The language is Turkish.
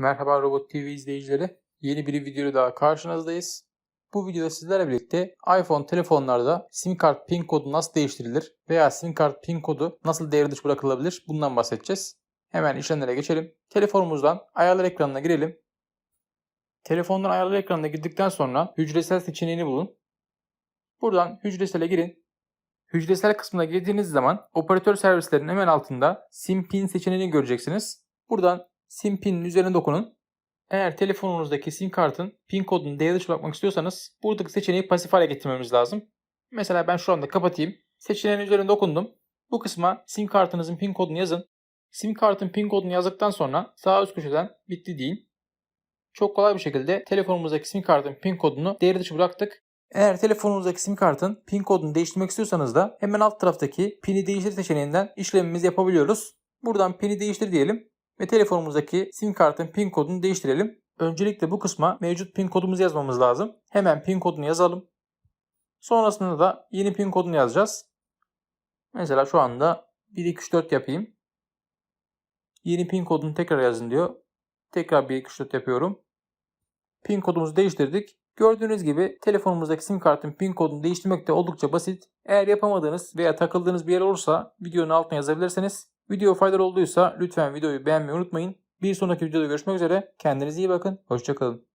Merhaba Robot TV izleyicileri. Yeni bir videoda daha karşınızdayız. Bu videoda sizlerle birlikte iPhone telefonlarda sim kart pin kodu nasıl değiştirilir veya sim kart pin kodu nasıl devre dışı bırakılabilir bundan bahsedeceğiz. Hemen işlemlere geçelim. Telefonumuzdan ayarlar ekranına girelim. Telefondan ayarlar ekranına girdikten sonra hücresel seçeneğini bulun. Buradan hücresele girin. Hücresel kısmına girdiğiniz zaman operatör servislerinin hemen altında sim pin seçeneğini göreceksiniz. Buradan sim pin'in üzerine dokunun. Eğer telefonunuzdaki sim kartın pin kodunu devre dışı bırakmak istiyorsanız buradaki seçeneği pasif hale getirmemiz lazım. Mesela ben şu anda kapatayım. Seçeneğin üzerine dokundum. Bu kısma sim kartınızın pin kodunu yazın. Sim kartın pin kodunu yazdıktan sonra sağ üst köşeden bitti deyin. Çok kolay bir şekilde telefonumuzdaki sim kartın pin kodunu devre dışı bıraktık. Eğer telefonunuzdaki sim kartın pin kodunu değiştirmek istiyorsanız da hemen alt taraftaki pini değiştir seçeneğinden işlemimizi yapabiliyoruz. Buradan pini değiştir diyelim ve telefonumuzdaki sim kartın pin kodunu değiştirelim. Öncelikle bu kısma mevcut pin kodumuzu yazmamız lazım. Hemen pin kodunu yazalım. Sonrasında da yeni pin kodunu yazacağız. Mesela şu anda 1234 yapayım. Yeni pin kodunu tekrar yazın diyor. Tekrar 1234 yapıyorum. Pin kodumuzu değiştirdik. Gördüğünüz gibi telefonumuzdaki sim kartın pin kodunu değiştirmek de oldukça basit. Eğer yapamadığınız veya takıldığınız bir yer olursa videonun altına yazabilirsiniz. Video faydalı olduysa lütfen videoyu beğenmeyi unutmayın. Bir sonraki videoda görüşmek üzere. Kendinize iyi bakın. Hoşçakalın.